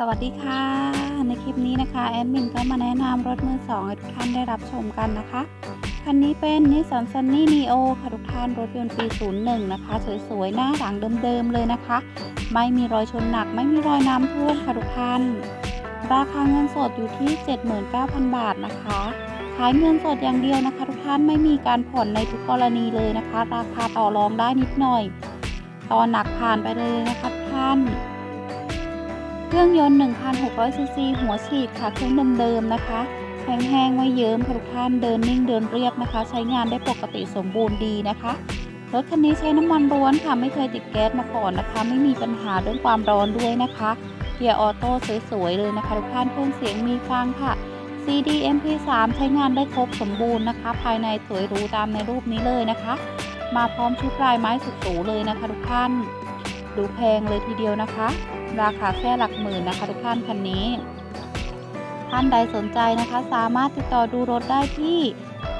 สวัสดีค่ะ ในคลิปนี้นะคะแอดมินก็มาแนะนำรถมือสองให้ทุกท่านได้รับชมกันนะคะ คันนี้เป็นนิสสันซันนี่นีโอค่ะทุกท่านรถยนต์ปี 01 นะคะ สวยๆ หน้าหลังเดิมๆเลยนะคะ ไม่มีรอยชนหนักไม่มีรอยน้ำท่วมค่ะทุกท่าน ราคาเงินสดอยู่ที่ 79,000 บาทนะคะ ขายเงินสดอย่างเดียวนะคะ ทุกท่านไม่มีการผ่อนในทุกกรณีเลยนะคะ ราคาต่อรองได้นิดหน่อย ตอนหนักผ่านไปเลยนะคะทุกท่าน เครื่องยนต์ 1,600 ซีซีหัวฉีดค่ะเครื่องเดิมๆนะคะแห้งๆไม่เยิ้มค่ะทุกท่านเดินนิ่งเดินเรียบนะคะ ใช้งานได้ปกติสมบูรณ์ดีนะคะรถคันนี้ใช้น้ำมันร้วนค่ะไม่เคยติดแก๊สมาก่อนนะคะ ไม่มีปัญหาเรื่องความร้อนด้วยนะคะเกียร์ออโต้สวยๆเลยนะคะทุกท่านเครื่องเสียงมีฟังค่ะ CD MP3 ใช้งานได้ครบสมบูรณ์นะคะ ภายในสวยหรูตามในรูปนี้เลยนะคะ มาพร้อมชุดลายไม้สุดหรูเลยนะคะทุกท่าน ดูแพงเลยทีเดียวนะคะ ราคาแค่หลักหมื่นนะคะ ทุกท่านคันนี้ ท่านใดสนใจนะคะ สามารถติดต่อดูรถได้ที่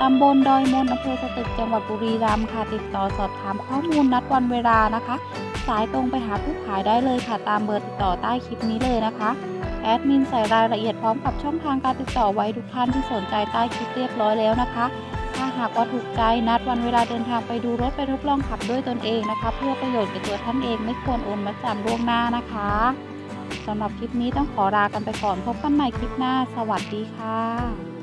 ตำบลดอยมนอำเภอสตึกจังหวัดบุรีรัมย์ค่ะ ติดต่อสอบถามข้อมูลนัดวันเวลานะคะ สายตรงไปหาผู้ขายได้เลยค่ะ ตามเบอร์ติดต่อใต้คลิปนี้เลยนะคะแอดมินใส่รายละเอียดพร้อมกับช่องทางการติดต่อไว้ทุกท่านที่สนใจใต้คลิปเรียบร้อยแล้วนะคะ หากว่าถูกใจนัดวันเวลาเดินทางไปดูรถไปทดลองขับด้วยตนเองนะคะ เพื่อประโยชน์แก่ตัวท่านเองไม่ควรโอนมาจำล่วงหน้านะคะสำหรับคลิปนี้ต้องขอลากันไปก่อนพบกันใหม่คลิปหน้า สวัสดีค่ะ